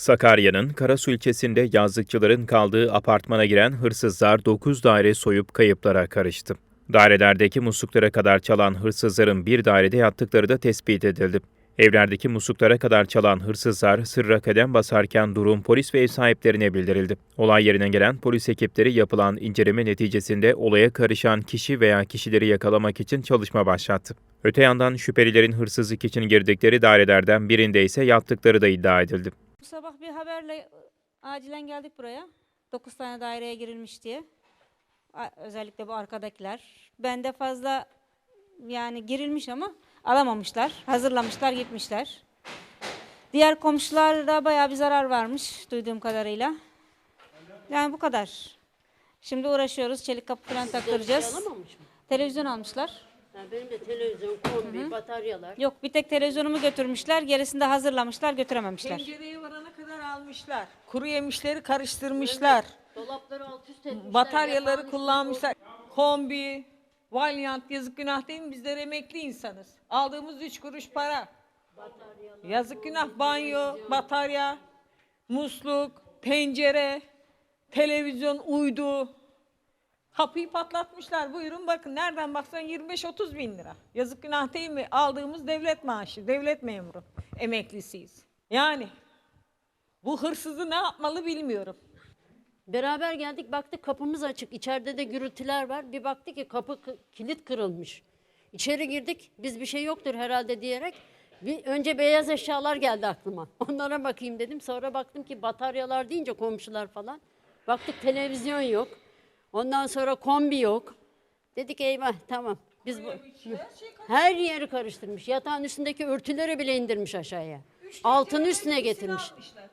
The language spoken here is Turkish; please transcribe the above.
Sakarya'nın Karasu ilçesinde yazlıkçıların kaldığı apartmana giren hırsızlar 9 daire soyup kayıplara karıştı. Dairelerdeki musluklara kadar çalan hırsızların bir dairede yattıkları da tespit edildi. Evlerdeki musluklara kadar çalan hırsızlar sırra kadem basarken durum polis ve ev sahiplerine bildirildi. Olay yerine gelen polis ekipleri yapılan inceleme neticesinde olaya karışan kişi veya kişileri yakalamak için çalışma başlattı. Öte yandan şüphelilerin hırsızlık için girdikleri dairelerden birinde ise yattıkları da iddia edildi. Bu sabah bir haberle e, acilen geldik buraya. 9 tane daireye girilmiş diye. Özellikle bu arkadakiler. Bende fazla yani girilmiş ama alamamışlar. Hazırlamışlar gitmişler. Diğer komşularda bayağı bir zarar varmış duyduğum kadarıyla. Yani bu kadar. Şimdi uğraşıyoruz. Çelik kapı falan taktıracağız. Televizyon almışlar. Benim de televizyon, kombi, bataryalar. Yok bir tek televizyonumu götürmüşler. Gerisini de hazırlamışlar götürememişler. Pencereye varana kadar almışlar. Kuru yemişleri karıştırmışlar. Dolapları alt üst etmişler. Bataryaları yatağın kullanmışlar. Kombi, Valiant yazık günah değil mi? Bizler emekli insanız. Aldığımız üç kuruş para. Yazık günah banyo, batarya, musluk, pencere, televizyon, uydu. Kapıyı patlatmışlar. Buyurun bakın nereden baksan 25-30 bin lira. Yazık günah değil mi? Aldığımız devlet maaşı, devlet memuru, emeklisiyiz. Yani bu hırsızı ne yapmalı bilmiyorum. Beraber geldik baktık kapımız açık. İçeride de gürültüler var. Bir baktık ki kapı kilit kırılmış. İçeri girdik. Biz bir şey yoktur herhalde diyerek. Bir, önce beyaz eşyalar geldi aklıma. Onlara bakayım dedim. Sonra baktım ki bataryalar deyince komşular falan. Baktık televizyon yok. Ondan sonra kombi yok. Dedik eyvah tamam. Biz bu, her yeri karıştırmış. Yatağın üstündeki örtüleri bile indirmiş aşağıya. Altını üstüne getirmiş. Almışlar.